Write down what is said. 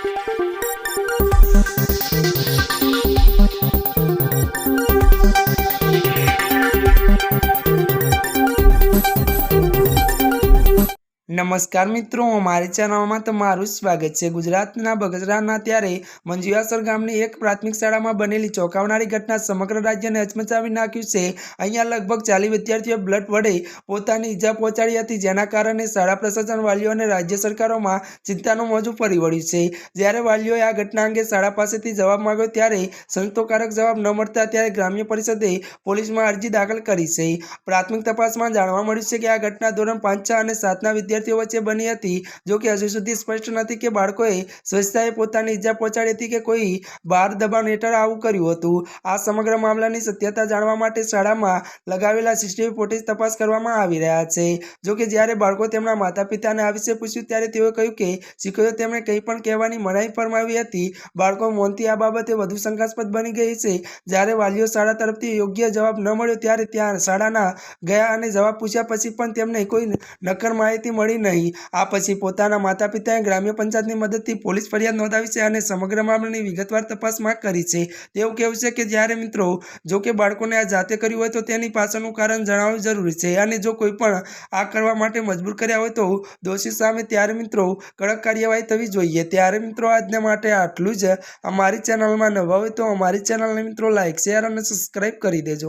Thank you. નમસ્કાર મિત્રો અમારી ચેનલમાં તમારું સ્વાગત છે. ગુજરાતના બગસરાના ત્યારે મંજુયાસર ગામની એક પ્રાથમિક શાળામાં બનેલી ચોંકાવનારી ઘટના સમગ્ર રાજ્યને હચમચાવી નાખ્યું છે. અહીંયા લગભગ ચાલીસ વિદ્યાર્થીઓએ બ્લડ વડે પોતાની ઈજા પહોંચાડી હતી, જેના કારણે શાળા પ્રશાસન વાલીઓ અને રાજ્ય સરકારોમાં ચિંતાનું મોજું ફરી વળ્યું છે. જ્યારે વાલીઓએ આ ઘટના અંગે શાળા પાસેથી જવાબ માંગ્યો, ત્યારે સંતોષકારક જવાબ ન મળતા ત્યારે ગ્રામ્ય પરિષદે પોલીસમાં અરજી દાખલ કરી છે. પ્રાથમિક તપાસમાં જાણવા મળ્યું છે કે આ ઘટના ધોરણ પાંચ, છ અને સાતના વિદ્યાર્થીઓ વચ્ચે બની હતી, જો કે હજુ સુધી સ્પષ્ટ નથી કે બાળકોએ સ્વચ્છતાએ પોતાની ઈજા પહોંચાડી હતી કે કોઈ બહાર દબાણ હેઠળ આવું કર્યું હતું. આ સમગ્ર મામલાની સત્યતા જાણવા માટે શાળામાં લગાવેલા સીસીટીવી ફૂટેજ તપાસ કરવામાં આવી રહ્યા છે. જો કે જ્યારે બાળકો તેમના માતા પિતાને આ વિશે પૂછ્યું, ત્યારે તેઓએ કહ્યું કે શીખોએ તેમણે કંઈ પણ કહેવાની મનાઈ ફરમાવી હતી. બાળકો મોનથી આ બાબતે વધુ શંકાસ્પદ બની ગઈ છે. જ્યારે વાલીઓ શાળા તરફથી યોગ્ય જવાબ ન મળ્યો, ત્યારે ત્યાં શાળાના ગયા અને જવાબ પૂછ્યા પછી પણ તેમને કોઈ નક્કર માહિતી મળી નહીં. આ પછી પોતાના માતા પિતાએ ગ્રામ્ય પંચાયતની મદદથી પોલીસ ફરિયાદ નોંધાવી છે અને સમગ્ર મામલાની વિગતવાર તપાસ માંગ કરી છે. તેવું કહેવું છે કે જ્યારે મિત્રો, જો કે બાળકોને આ જાતે કર્યું હોય તો તેની પાછળનું કારણ જણાવવું જરૂરી છે અને જો કોઈ પણ આ કરવા માટે મજબૂર કર્યા હોય તો દોષી સામે ત્યારે મિત્રો કડક કાર્યવાહી થવી જોઈએ. ત્યારે મિત્રો આજના માટે આટલું જ. અમારી ચેનલમાં નવા હોય તો અમારી ચેનલને મિત્રો લાઇક શેર અને સબસ્ક્રાઈબ કરી દેજો.